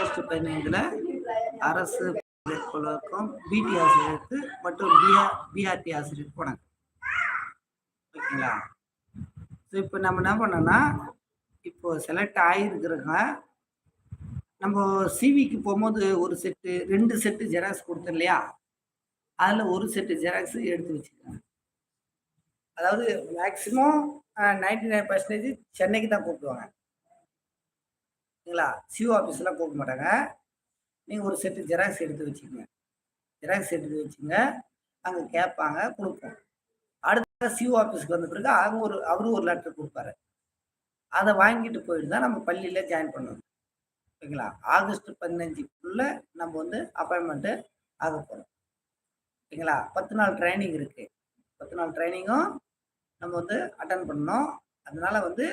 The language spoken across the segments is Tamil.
ஆகஸ்ட் பதினைந்தில் அரசு குழுவுக்கும் பிடி ஆசிரியருக்கு மற்றும் பிஆர் பிஆர்டி ஆசிரியருக்கு போனாங்க ஓகேங்களா? ஸோ இப்போ நம்ம என்ன பண்ணோம்னா இப்போ செலக்ட் ஆகிருக்கிறவங்க நம்ம சிவிக்கு போகும்போது ஒரு செட்டு ரெண்டு செட்டு ஜெராக்ஸ் கொடுத்தோம் இல்லையா? அதில் ஒரு செட்டு ஜெராக்ஸ் எடுத்து வச்சுக்கோங்க அதாவது மேக்ஸிமம் நைன்டி நைன் பர்சன்டேஜ் சென்னைக்கு தான் கூப்பிடுவாங்க. சரிங்களா சிஓ ஆஃபீஸ்லாம் கூப்பிட மாட்டாங்க. நீங்கள் ஒரு செட்டு ஜெராக்ஸ் எடுத்து வச்சுக்கோங்க. ஜெராக்ஸ் எடுத்து வச்சுங்க. அங்கே கேட்பாங்க கொடுப்போம் அடுத்த சிஓ ஆஃபீஸ்க்கு வந்த பிறகு அவங்க ஒரு அவரும் ஒரு லெட்டர் கொடுப்பாரு. அதை வாங்கிட்டு போயிட்டு தான் நம்ம பள்ளியில் ஜாயின் பண்ணணும். ஓகேங்களா? ஆகஸ்ட் பதினஞ்சுக்குள்ளே நம்ம வந்து அப்பாயின்மெண்ட்டு ஆக போகிறோம் ஓகேங்களா? பத்து நாள் ட்ரைனிங் இருக்குது பத்து நாள் ட்ரைனிங்கும் நம்ம வந்து அட்டன் பண்ணோம் அதனால் வந்து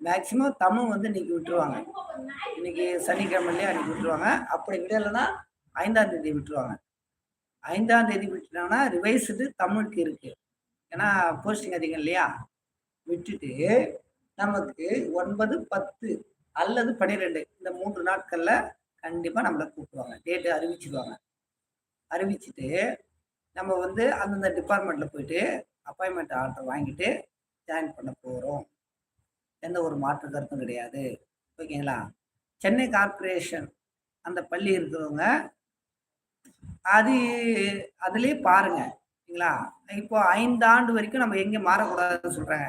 மேக்சிமம் தமிழ் வந்து இன்னைக்கு விட்டுருவாங்க. இன்னைக்கு சனிக்கிழமையிலேயே அன்னைக்கு விட்டுருவாங்க. அப்படி விடலைன்னா ஐந்தாம் தேதி விட்டுருவாங்க. ஐந்தாம் தேதி விட்டுட்டாங்கன்னா ரிவைஸ்டு தமிழுக்கு இருக்கு. ஏன்னா போஸ்டிங் அதிகம் இல்லையா? விட்டுட்டு நமக்கு ஒன்பது பத்து அல்லது பன்னிரெண்டு இந்த மூன்று நாட்கள்ல கண்டிப்பா நம்மளை கூப்பிடுவாங்க. டேட்டு அறிவிச்சிடுவாங்க அறிவிச்சிட்டு நம்ம வந்து அந்தந்த டிபார்ட்மெண்ட்ல போயிட்டு அப்பாயின்மெண்ட் ஆர்டர் வாங்கிட்டு ஜாயின் பண்ண போகிறோம் எந்த ஒரு மாற்று கருத்தும் கிடையாது. ஓகேங்களா? சென்னை கார்ப்பரேஷன் அந்த பள்ளி இருக்கிறவங்க அது அதுலேயே பாருங்க. சரிங்களா இப்போ ஐந்தாண்டு வரைக்கும் நம்ம எங்கே மாறக்கூடாதுன்னு சொல்கிறாங்க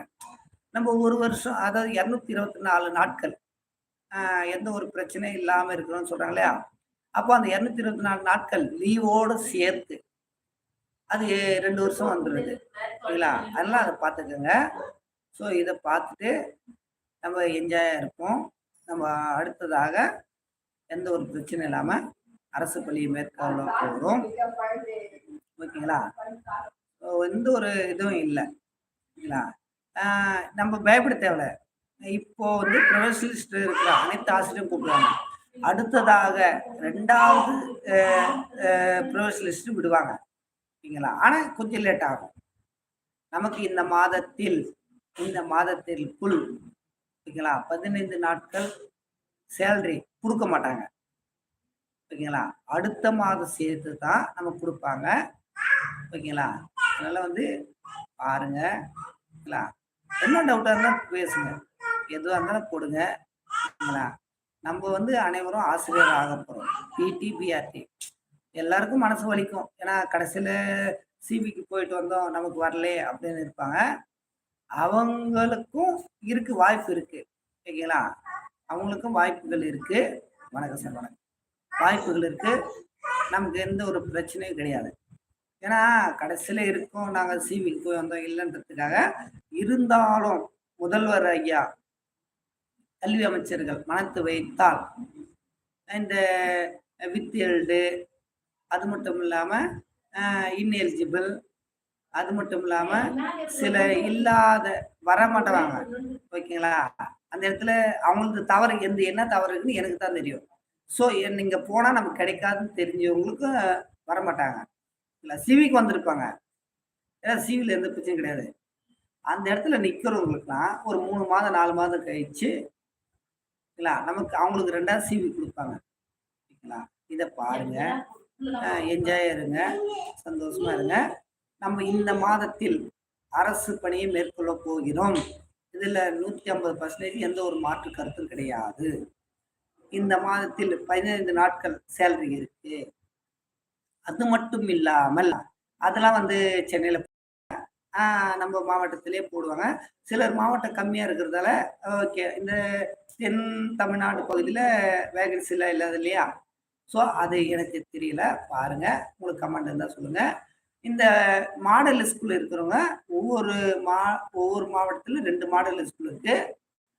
நம்ம ஒரு வருஷம் அதாவது இரநூத்தி இருபத்தி நாலு நாட்கள் எந்த ஒரு பிரச்சனையும் இல்லாமல் இருக்கிறோம்னு சொல்கிறாங்க இல்லையா? அப்போ அந்த இரநூத்தி இருபத்தி நாலு நாட்கள் லீவோடு சேர்த்து அது ரெண்டு வருஷம் வந்துடுது சரிங்களா அதெல்லாம் அதை பார்த்துக்கோங்க. ஸோ இதை பார்த்துட்டு நம்ம என்ஜாயாக இருப்போம். நம்ம அடுத்ததாக எந்த ஒரு பிரச்சனை இல்லாமல் அரசு பள்ளியை மேற்கொள்ள போகிறோம் ஓகேங்களா? எந்த ஒரு இதுவும் இல்லை. சரிங்களா நம்ம பயப்பட தேவையில்ல. இப்போ வந்து ப்ரொஃபஷனலிஸ்ட் இருக்கிற அனைத்து ஆசிரியரும் கூப்பிடுவாங்க. அடுத்ததாக ரெண்டாவது ப்ரொஃபஷனலிஸ்ட் விடுவாங்க. ஓகேங்களா? ஆனால் கொஞ்சம் லேட் ஆகும். நமக்கு இந்த மாதத்தில் இந்த மாதத்திற்குள் ஓகேங்களா? பதினைந்து நாட்கள் சேலரி கொடுக்க மாட்டாங்க. ஓகேங்களா? அடுத்த மாதம் சேர்த்து தான் நமக்கு கொடுப்பாங்க. ஓகேங்களா? அதனால வந்து பாருங்க. ஓகேங்களா? என்ன டவுட்டாக இருந்தால் பேசுங்க. எதுவாக இருந்தாலும் கொடுங்க. ஓகேங்களா? நம்ம வந்து அனைவரும் ஆசிரியர் ஆக போகிறோம் பிடி பிஆர்டி எல்லாருக்கும் மனசு வலிக்கும். ஏன்னா கடைசியில் சிபிக்கு போயிட்டு வந்தோம் நமக்கு வரலே அப்படின்னு இருப்பாங்க. அவங்களுக்கும் இருக்கு வாய்ப்பு இருக்கு. ஓகேங்களா? அவங்களுக்கும் வாய்ப்புகள் இருக்கு. வணக்கம் சார் வணக்கம். வாய்ப்புகள் இருக்கு. நமக்கு எந்த ஒரு பிரச்சனையும் கிடையாது. ஏன்னா கடைசியில் இருக்கோம் நாங்கள் சிவிக்கு போய் வந்தோம் இல்லைன்றதுக்காக இருந்தாலும் முதல்வர் ஐயா கல்வி அமைச்சர்கள் மனத்து வைத்தால் இந்த வித் வித்தியல்டு அது மட்டும் இல்லாமல் இன்எலிஜிபிள் அது மட்டும் இல்லாமல் சில இல்லாத வர மாட்டாங்க ஓகேங்களா? அந்த இடத்துல அவங்களுக்கு தவறு எந்த என்ன தவறு இருக்குன்னு எனக்கு தான் தெரியும். ஸோ நீங்கள் போனால் நமக்கு கிடைக்காதுன்னு தெரிஞ்சவங்களுக்கு வர மாட்டாங்க. இல்லை சிவிக்கு வந்திருப்பாங்க. ஏன்னா சிவியில் எந்த பிரச்சனையும் கிடையாது. அந்த இடத்துல நிற்கிறவங்களுக்குலாம் ஒரு மூணு மாதம் நாலு மாதம் கழிச்சு இல்லைங்களா நமக்கு அவங்களுக்கு ரெண்டாவது சிவி கொடுப்பாங்க. ஓகேங்களா? இதை பாருங்க. என்ஜாய் இருங்க. சந்தோஷமா இருங்க. நம்ம இந்த மாதத்தில் அரசு பணியை மேற்கொள்ள போகிறோம். இதில் நூற்றி ஐம்பது பர்சன்டேஜ் எந்த ஒரு மாற்று கருத்தும் கிடையாது. இந்த மாதத்தில் பதினைந்து நாட்கள் சேலரி இருக்கு. அது மட்டும் இல்லாமல் அதெல்லாம் வந்து சென்னையில் நம்ம மாவட்டத்திலே போடுவாங்க. சிலர் மாவட்டம் கம்மியாக இருக்கிறதால ஓகே இந்த தென் தமிழ்நாடு பகுதியில் வேகன்சிலாம் இல்லாத இல்லையா? ஸோ அது எனக்கு தெரியல. பாருங்க. உங்களுக்கு கமெண்ட் இருந்தால் சொல்லுங்கள் இந்த மாடல் ஸ்கூல் இருக்கிறவங்க ஒவ்வொரு மா ஒவ்வொரு மாவட்டத்தில் ரெண்டு மாடல் ஸ்கூல் இருக்கு.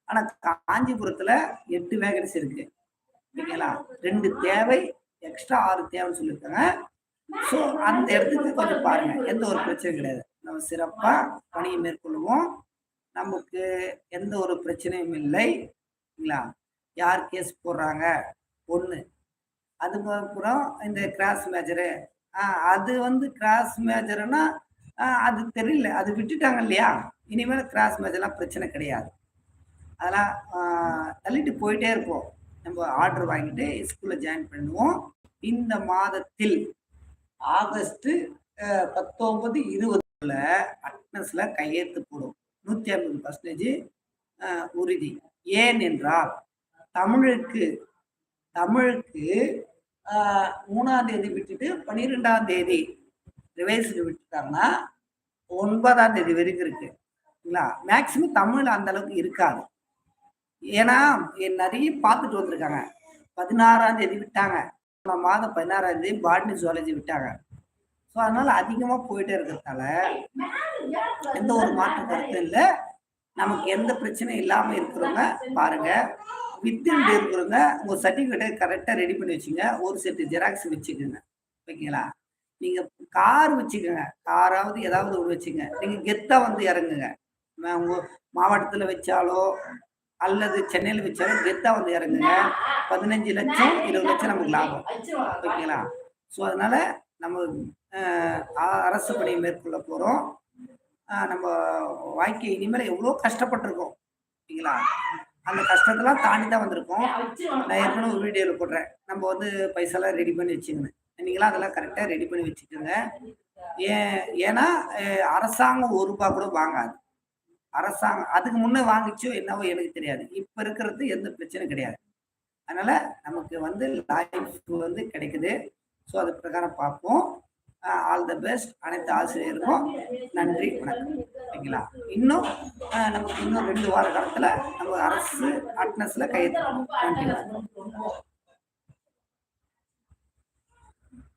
ஆனால் காஞ்சிபுரத்தில் எட்டு வேகன்சி இருக்கு. ஓகேங்களா? ரெண்டு தேவை எக்ஸ்ட்ரா ஆறு தேவைன்னு சொல்லியிருக்காங்க. ஸோ அந்த இடத்துக்கு கொஞ்சம் பாருங்க. எந்த ஒரு பிரச்சனையும் கிடையாது. நம்ம சிறப்பாக பணியை மேற்கொள்வோம் நமக்கு எந்த ஒரு பிரச்சனையும் இல்லை. சரிங்களா யார் கேஸ் போடுறாங்க? ஒன்று அதுக்கப்புறம் இந்த கிராஸ் மேஜரு அது வந்து கிராஸ் மேஜர்னா அது தெரியல. அது விட்டுட்டாங்க இல்லையா? இனிமேல் கிராஸ் மேஜர்லாம் பிரச்சனை கிடையாது. அதெல்லாம் தள்ளிட்டு போயிட்டே இருப்போம். நம்ம ஆர்டர் வாங்கிட்டு ஸ்கூலில் ஜாயின் பண்ணுவோம். இந்த மாதத்தில் ஆகஸ்ட் அஹ், பத்தொன்பது இருபதுல அட்னஸ்ல கையெழுத்து போடும். நூற்றி ஐம்பது பர்சன்டேஜ் உறுதி. ஏன் என்றால் தமிழுக்கு தமிழுக்கு மூணாம் தேதி விட்டுட்டு பன்னிரெண்டாம் தேதி ரிவைஸ்டு விட்டுட்டாங்கன்னா ஒன்பதாம் தேதி வரைக்கும் இருக்கு. இல்லைங்களா? மேக்சிமம் தமிழ் அந்த அளவுக்கு இருக்காது. ஏன்னா நிறைய பார்த்துட்டு வந்திருக்காங்க. பதினாறாம் தேதி விட்டாங்க. மாதம் பதினாறாம் தேதி பாட்னி ஜுவாலஜி விட்டாங்க. ஸோ அதனால அதிகமாக போயிட்டே இருக்கிறதால எந்த ஒரு மாற்று கருத்தும் இல்லை. நமக்கு எந்த பிரச்சனையும் இல்லாமல் இருக்கிறவங்க பாருங்க. வித்தின் இருக்கிறவங்க உங்கள் சர்டிஃபிகேட்டை கரெக்டாக ரெடி பண்ணி வச்சுங்க. ஒரு செட்டு ஜெராக்ஸ் வச்சுக்கோங்க. ஓகேங்களா? நீங்கள் கார் வச்சுக்கோங்க. காராவது ஏதாவது ஒரு வச்சுங்க நீங்கள் கெத்தாக வந்து இறங்குங்க. உங்கள் மாவட்டத்தில் வச்சாலோ அல்லது சென்னையில் வச்சாலோ கெத்தாக வந்து இறங்குங்க. பதினஞ்சு லட்சம் இருபது லட்சம் நமக்கு லாபம். ஓகேங்களா? ஸோ அதனால நம்ம அரசு பணியை மேற்கொள்ள போகிறோம் நம்ம வாழ்க்கை இனிமேல் எவ்வளோ கஷ்டப்பட்டிருக்கோம். ஓகேங்களா? அந்த கஷ்டத்தெல்லாம் தாண்டி தான் வந்திருக்கோம் நான் ஏற்கனவே ஒரு வீடியோவில் போடுறேன். நம்ம வந்து பைசாலாம் ரெடி பண்ணி வச்சுக்கணும் நீங்களாம் அதெல்லாம் கரெக்டாக ரெடி பண்ணி வச்சுக்கோங்க. ஏன் ஏன்னா அரசாங்கம் ஒரு ரூபா கூட வாங்காது. அரசாங்கம் அதுக்கு முன்னே வாங்கிச்சோ என்னவோ எனக்கு தெரியாது. இப்போ இருக்கிறது எந்த பிரச்சனையும் கிடையாது. அதனால நமக்கு வந்து லைஃப் வந்து கிடைக்குது. ஸோ அது பிரகாரம் பார்ப்போம். All the best. அனைத்து ஆசிரியருக்கும் நன்றி வணக்கம். ஓகேங்களா? இன்னும் நமக்கு இன்னும் ரெண்டு வார காலத்தில் நம்ம அரசு அட்னஸில் கையெழுத்து நன்றி. வணக்கம்